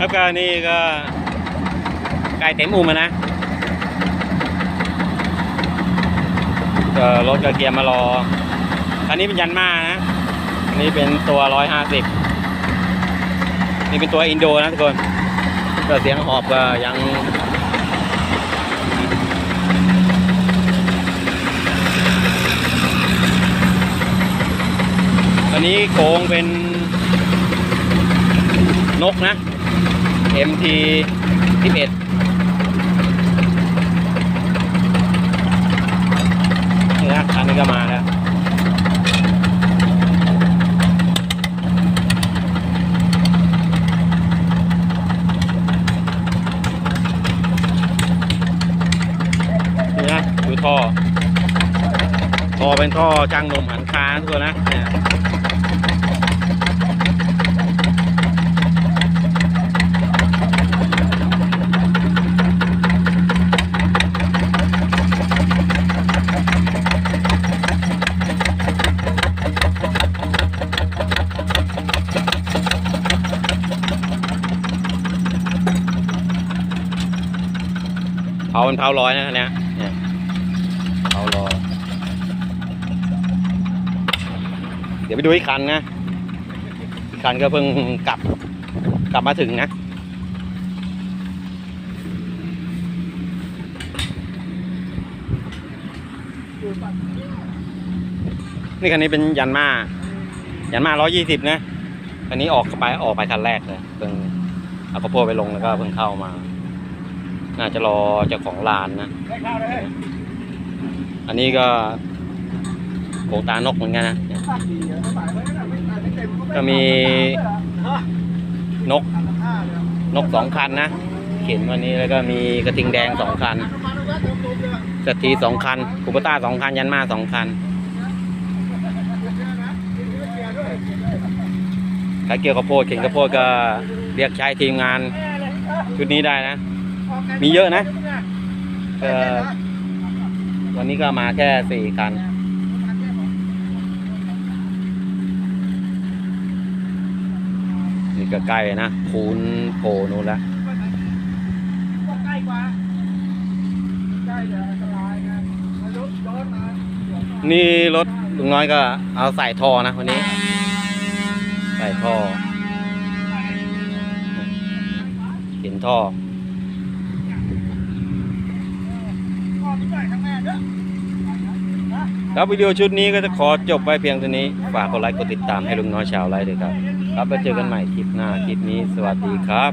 แล้วก็นี่ก็ไก่เต็มอุ้มอะนะก็รถกระเกียร์มารอคันนี้เป็นยันมานะ อันนี้เป็นตัวร้อยห้าสิบนี่เป็นตัวอินโดนะทุกคนก็เสียงหอบก็ยังอันนี้โค้งเป็นนกนะ MT 11นี่นะคันนี้ก็มาแล้วนี่นะดูท่อ ท่อเป็นท่อจ้างนมหันคาทุกคนนะเนี่ย เผาเป็นเผาร้อยนะอันเนี้ยเนี่ยเผาร้อยเดี๋ยวไปดูอีกคันนะอีกคันก็เพิ่งกลับกลับมาถึงนะนี่คันนี้เป็นยันมายันมาร้อยยี่สิบนะคันนี้ออกไปออกไปคันแรกเลยเพิ่งเอาข้าวโพดไปลงแล้วก็เพิ่งเข้ามา น่าจะรอเจ้าของร้านนะ อันนี้ก็โกงตานกเหมือนกันนะ ก็มีนก นกสองคันนะ เข็นวันนี้แล้วก็มีกระทิงแดงสองคันสตีสองคันคูปต้าสองคัน ยันมาสองคันใครเกี่ยวกับโพดเข็นกระโพดก็เรียกใช้ทีมงานชุดนี้ได้นะ มีเยอะนะเออวันนี้ก็มาแค่สี่คันนี่ก็ใกล้นะคูนโผล่นู่นแล้วใกล้กว่าใกล้เดี๋ยวอันตรายนะรถย้อนมานี่รถลุงน้อยก็เอาใส่ท่อนะวันนี้ ใส่ท่อเห็นท่อ พ่อพี่ใหญ่ทั้งแม่เด้อ ครับวิดีโอชุดนี้ก็จะขอจบไว้เพียงเท่านี้ ฝากกดไลค์กดติดตามให้ลุงน้อยชาวไลค์ด้วยครับ ครับแล้วเจอกันใหม่คลิปหน้าคลิปนี้ สวัสดีครับ